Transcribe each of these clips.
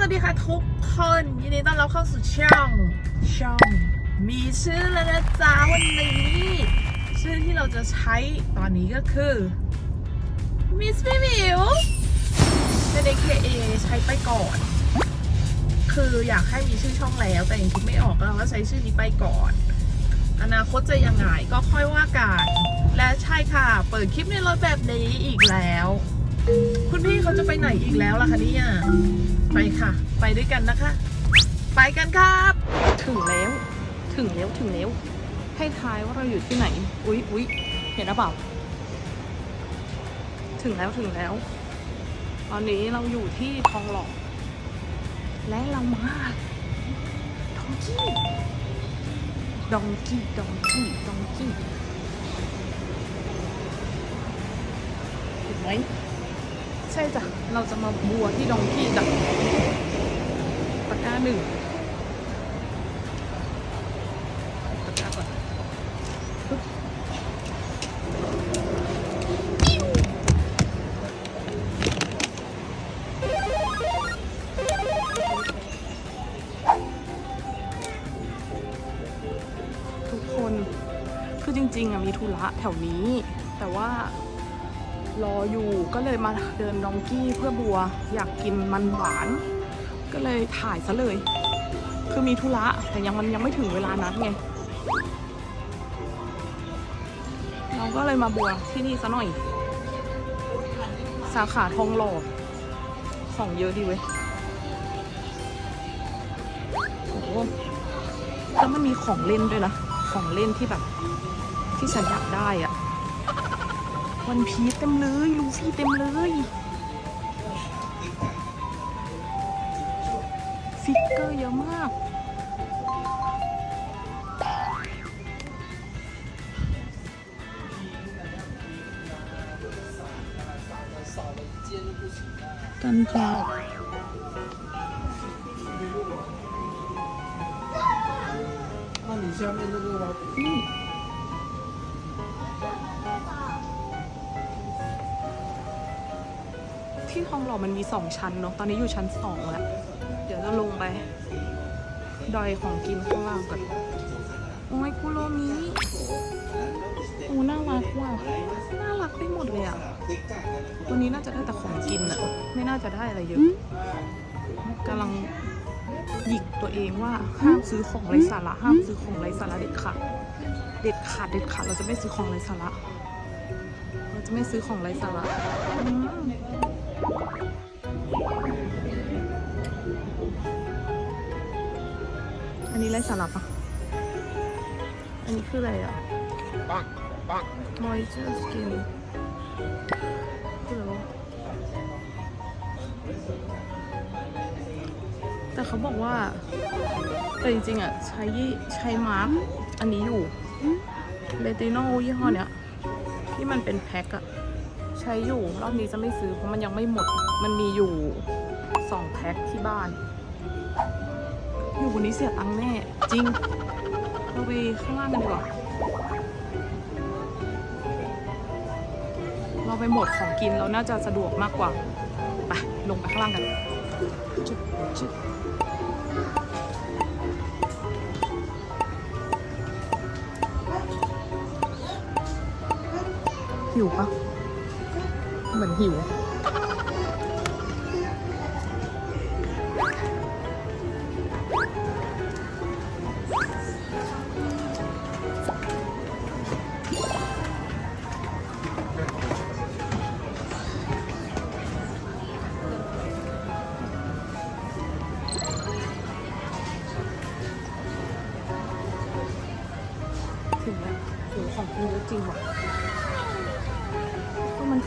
วัสดีค่ะทุกคนยินดีต้อนรับเข้าสู่ช่องช่อง มีชื่อแล้วนะจ๊ะวันนี้ ชื่อที่เราจะใช้ตอนนี้ก็คือ Miss พี่หมิวเป็น AKA ใช้ไปก่อน คืออยากให้มีชื่อช่องแล้วแต่ยังคิดไม่ออกก็เราก็ใช้ชื่อนี้ไปก่อน อนาคตจะยังไงก็ค่อยว่ากันและใช่ค่ะ เปิดคลิปในรถแบบนี้อีกแล้ว คุณพี่เขาจะไปไหนอีกแล้วล่ะคะเนี่ย ไปค่ะ ไปด้วยกันนะคะ ไปกันครับ ถึงแล้ว ถึงแล้วถึงแล้วให้ทายว่าเราอยู่ที่ไหน อุ๊ยอุ๊ยเห็นหรือเปล่า ถึงแล้วถึงแล้ว ตอนนี้เราอยู่ที่ทองหล่อและเรามาทองกี้ดองกี้ดองกี้ดองกี้เห็นไหม ใช่จ้ะ เราจะมาบัวที่ดองกี้จ้ะตะกร้าหนึ่ง เลยมาเดินดองกี้เพื่อบัว อยากกินมันหวาน ก็เลยถ่ายซะเลย คือมีธุระแต่ยังมันยังไม่ถึงเวลานัดไง เราก็เลยมาบัวที่นี่ซะหน่อย สาขาทองหล่อของเยอะดีเว้ยโอ้แล้วมันมีของเล่นด้วยนะ ของเล่นที่แบบ ที่ฉันอยากได้อะ วันพีชเต็มเลย ลูฟี่เต็มเลยฟิกเกอร์เยอะมาก กันจ้า ที่ทองหล่อมันมีสองชั้นเนาะตอนนี้อยู่ชั้นสองแล้วเดี๋ยวจะลงไป ดอยของกินข้างล่างก่อนโอ้ยคุโรมิโอ้น่ารักว่ะน่ารักไปหมดเลยอะวันนี้น่าจะได้แต่ของกินอะไม่น่าจะได้อะไรเยอะกำลังหยิกตัวเองว่าห้ามซื้อของไร้สาระห้ามซื้อของไร้สาระเด็ดขาดเด็ดขาดเด็ดขาดเราจะไม่ซื้อของไร้สาระ เราจะไม่ซื้อของไร้สาระ ไร้สาระปะอันนี้คืออะไรอะ棒棒，moisture skin คืออะไรวะแต่เขาบอกว่า แต่จริงๆอะ ใช้ยี่ใช้มาร์กอันนี้อยู่เ e ติโนยี่ห้อเนี้ย ที่มันเป็นแพ็คอะใช้อยู่ รอบนี้จะไม่ซื้อเพราะมันยังไม่หมด มันมีอยู่สองแพ็คที่บ้าน อยู่บนนี้เสียตังค์แน่ จริง เราไปข้างล่างกันดีกว่าเราไปหมดของกินเราน่าจะสะดวกมากกว่า ไป ลงไปข้างล่างกันจุ๊บจุ๊บหิวปะเหมือนหิว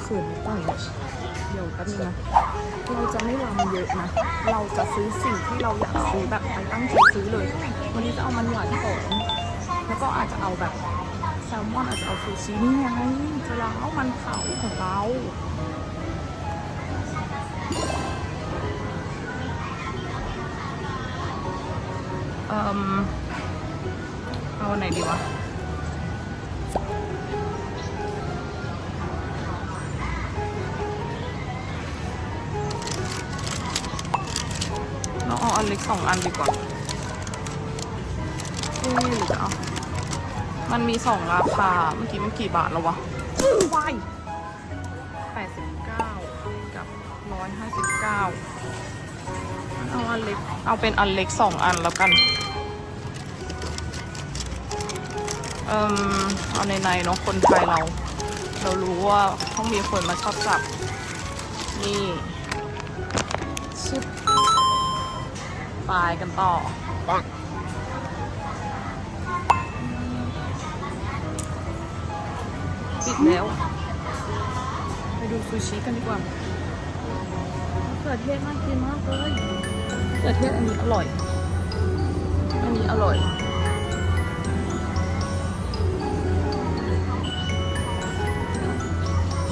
เขินนิดหน่อยอะเดี๋ยวแป๊บนึงนะเราจะไม่รำเยอะนะเราจะซื้อสิ่งที่เราอยากซื้อแบบไปตั้งใจซื้อเลย วันนี้จะเอามันหวานก่อนแล้วก็อาจจะเอาแบบแซลมอนอาจจะเอาซูชินี่ไงจะล้ามันเผาของเราเอ่มเอาไหนดีวะ เราเอาอันเล็กสองอันดีกว่าเอ๊ะหรือจะเอามันมีสองราคา เมื่อกี้มันกี่บาทแล้ววะวายแปดสิบเก้ากับร้อยห้าสิบเก้าเอาอันเล็ก เอาเป็นอันเล็กสองอันแล้วกัน เอ่มเอาในในๆเนาะคนไทยเรา เรารู้ว่าต้องมีคนมาชอบจับ นี่ ชิบ ไปกันต่อปังปิดแล้ว ไปดูซูชิกันดีกว่าเขือเทศน่ากินมากเลยเขือเทศอันนี้อร่อย อันนี้อร่อย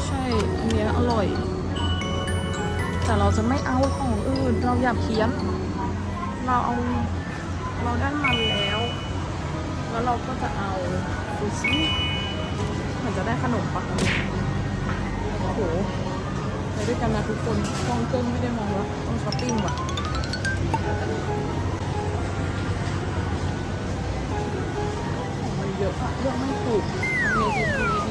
ใช่อันเนี้ยอร่อย แต่เราจะไม่เอาของอื่น เราอยากเพี้ยน เราเอาเราได้มันแล้ว แล้วเราก็จะเอาซูชิเหมือนจะได้ขนมปะโอ้โหไปด้วยกันนะทุกคนกล้องเกิ้งไม่ได้มองแล้วต้องช้อปปิ้งว่ะมันเยอะอะเลือกไม่ถูกทำไงดีทำไงดีทำไงดี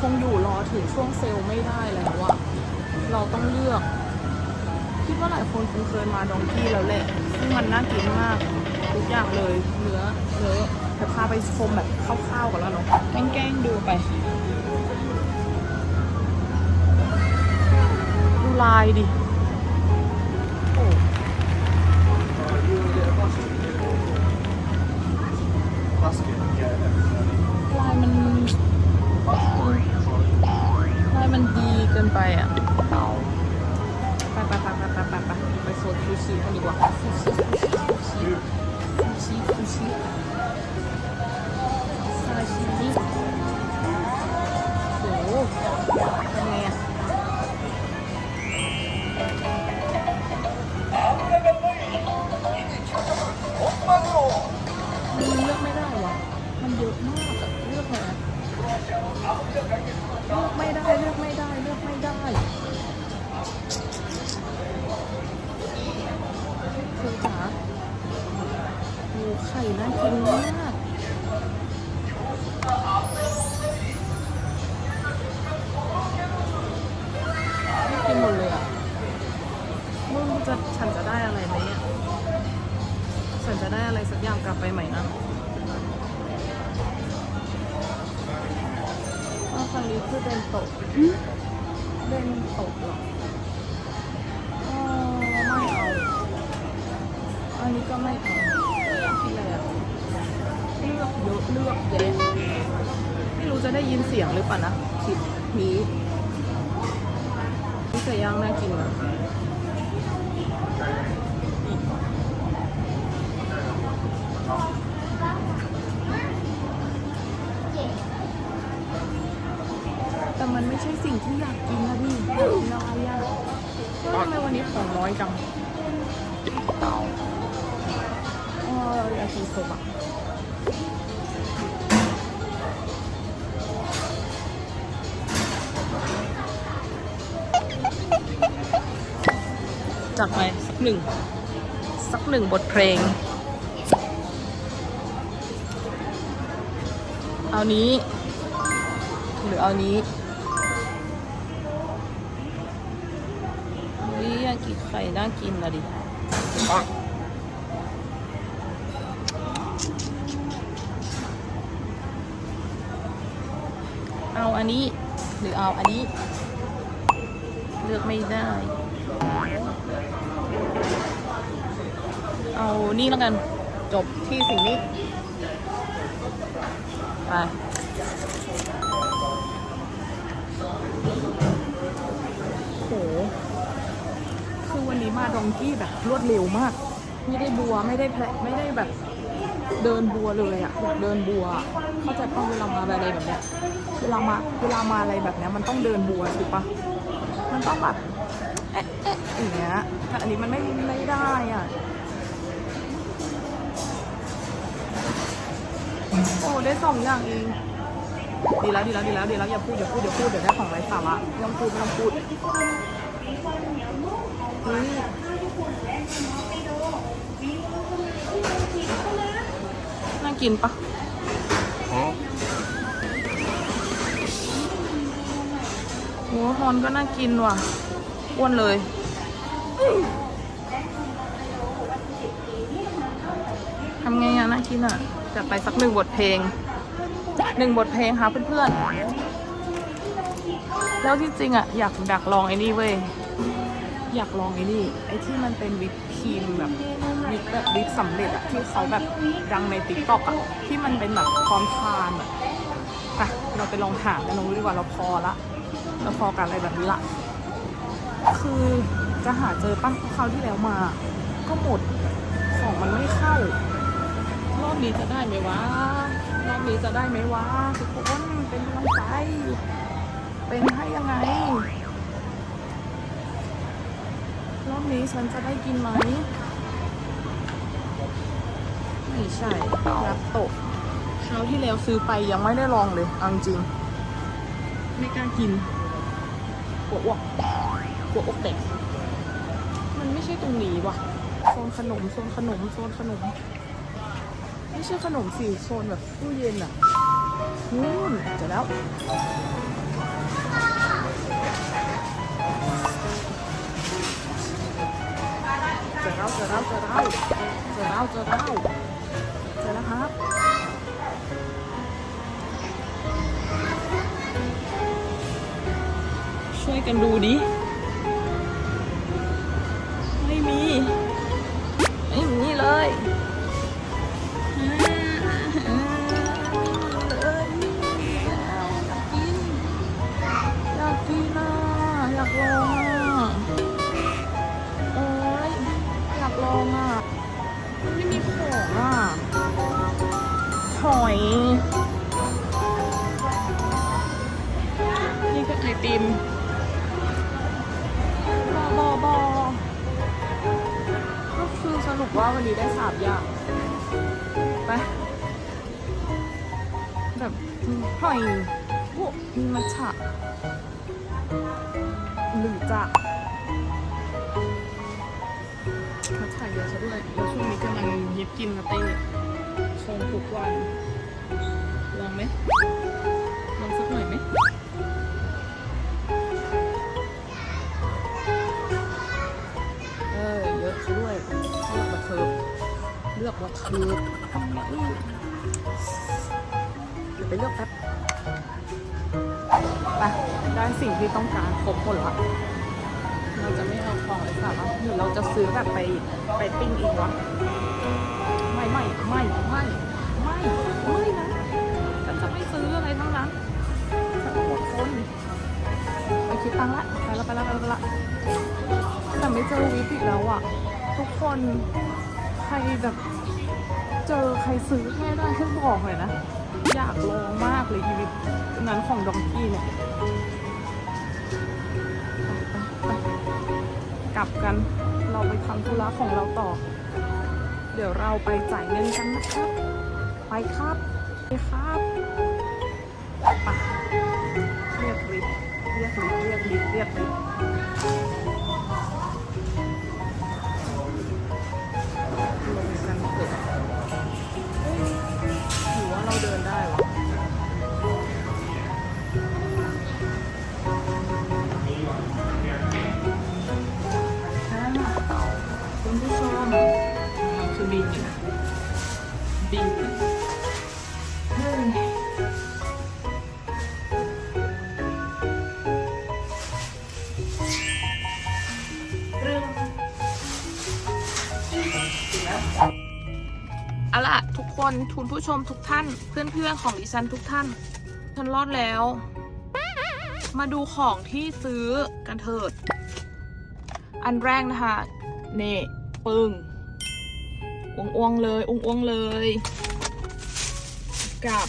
คงอยู่รอถึงช่วงเซลล์ไม่ได้แล้วอะเราต้องเลือก คิดว่าหลายคนคงเคยมาดองกี้แล้วแหละซึ่งมันน่ากินมากทุกอย่างเลยเนื้อเนื้อแต่พาไปชมแบบคร่าวๆก่อนแล้วเนาะแกล้งดูไปดูลายดิ อะไปไปไปไปไปไปไปโซนซูชีกัดีกว่าซูชิซูชิซูชิซูชิซาชิมิโอ้โหเป็ไงอะมัเลือกไม่ได้ว่ะมันเยอะมากเลือกเลเลือกไม่ได้ ฉันจะได้อะไรสักอย่างกลับไปไหมนะว่าฝั่งนี้คือเดนโตะเดนโตะหรออ๋อไม่เอา อันนี้ก็ไม่เอาอยากกินอะไรอะเลือกเยอะเลือกแยะไม่รู้จะได้ยินเสียงหรือเปล่านะคิดนี้นี่ไก่ย่างน่ากินนะ ใช่สิ่งที่อยากกินนะพี่อยาอะไรอะทำไมวันนี้ของน้อยจังอ๋อยากิโซบะจัดไปสักหนึ่ง สักหนึ่งบทเพลงเอานี้ หรือเอานี้ ไข่น่ากินนะดิปังเอาอันนี้ หรือเอาอันนี้ เลือกไม่ได้ เอานี่แล้วกัน จบที่สิ่งนี้ ไป มาดองกี้แบบรวดเร็วมาก ไม่ได้บัวไม่ได้แพลไม่ได้แบบเดินบัวเลยอะอยากเดินบัว เข้าใจป่ะเวลามาอะไรแบบเนี้ยเวลามาเวลามาอะไรแบบเนี้ยมันต้องเดินบัวถูกปะมันต้องแบบเอ๊ะเอ๊ะอย่างเงี้ยแต่อันนี้มันไม่ไม่ได้อะโอ้ได้สองอย่างเองดีแล้วดีแล้วดีแล้วดีแล้วอย่าพูดอย่าพูดอย่าพูดเดี๋ยวได้ของไร้สาระไม่ต้องพูดไม่ต้องพูด น่ากินปะ好。โอ้ฮอนก็น่ากินว่ะ อ้วนเลยทำไงอะน่ากินอะจัดไปสักหนึ่งบทเพลงหนึ่งบทเพลงค่ะเพื่อนๆ แล้วที่จริงอะอยากอยากลองไอ้นี่เว้ย อยากลองไอ้นี่ไอ้ที่มันเป็นวิปครีมแบบวิปแบบวิปสำเร็จอะที่เขาแบบดังในติ๊กต็อกอะที่มันเป็นแบบพร้อมทานอะไปเราไปลองหากันดูดีกว่าเราพอละ เราพอกันอะไรแบบนี้ละคือจะหาเจอปั้งคราวที่แล้วมา ก็หมดของมันไม่เข้ารอบนี้จะได้ไหมวะรอบนี้จะได้ไหมวะทุกคนเป็นกำลังใจ เป็นให้ยังไง รอบนี้ฉันจะได้กินไหม ไม่ใช่ยับโตะคราวที่แล้วซื้อไปยังไม่ได้ลองเลยเอาจริง ไม่กล้ากินกลัวอ้วกกลัวอกแตกมันไม่ใช่ตรงนี้ว่ะโซนขนมโซนขนมโซนขนม ไม่ใช่ขนมสิโซนแบบตู้เย็นอะนู่นเจอแล้ว แล้วเจอแล้วเจอแล้วเจอแล้วเจอแล้วเจอแล้วครับช่วยกันดูดิ ว่าวันนี้ได้สามอย่างไปแบบหอยพวกมัทฉะหรือจะมาถ่ายเยอะซะด้วยแล้วช่วงนี้กำลังฮิตกินลาเต้ชงทุกวันลองไหม ลือกระเทิบอื้อเดี๋ยวไปเลือกแป๊บไปได้สิ่งที่ต้องการครบหมดแล้วเราจะไม่เอาของเลยค่ะหรือเราจะซื้อแบบไปไปปิ้งเองวะไม่ไม่ไม่ไม่ไม่ไม่นะฉันจะไม่ซื้ออะไรทั้งนั้นฉันอดทนไปคิดตังละไปละไปละไปละไปละแต่ไม่เจอวิปอีกแล้วอะทุกคนใครแบบ เจอใครซื้อให้ได้ให้บอกเลยนะ อยากลองมากเลยอีวิปนั้นของดองกี้เนี่ยกลับกันเราไปทำธุระของเราต่อ เดี๋ยวเราไปจ่ายเงินกันนะครับ ไปครับไปครับไปเรียกลิฟเรียกลิฟเรียกลิฟเรียกลิฟ คนทุนผู้ชมทุกท่าน เพื่อนๆของดิฉันทุกท่าน ฉันรอดแล้ว มาดูของที่ซื้อกันเถิด อันแรกนะคะเน่ปึ้งอ้วงอ้วงๆเลยอ้วงๆเลย กับ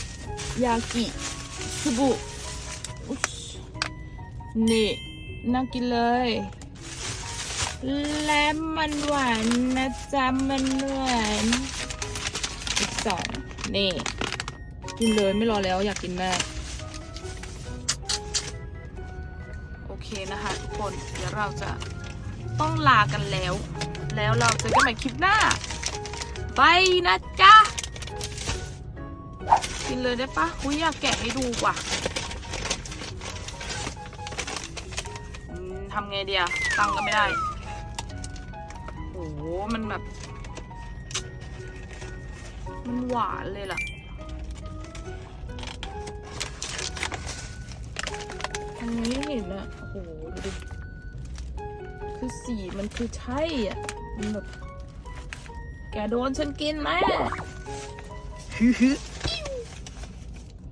ยากิสุบุเนี่น่ากินเลย และมันหวานนะจ๊ะมันหวานอีก สองนี่ กินเลยไม่รอแล้วอยากกินมาก โอเคนะคะทุกคน เดี๋ยวเราจะต้องลากันแล้ว แล้วเราเจอกันใหม่คลิปหน้าไปนะจ๊ะ กินเลยได้ปะอุ้ยอยากแกะให้ดูกว่าทำไงเดียตังก็ไม่ได้ โอ้โห มันแบบ มันหวานเลยล่ะ อันนี้เห็นอะโอ้โหดูดิคือสีมันคือใช่อะ มันแบบ แกโดนฉันกินไหมฮึฮึ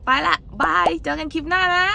ไปละ บาย เจอกันคลิปหน้านะ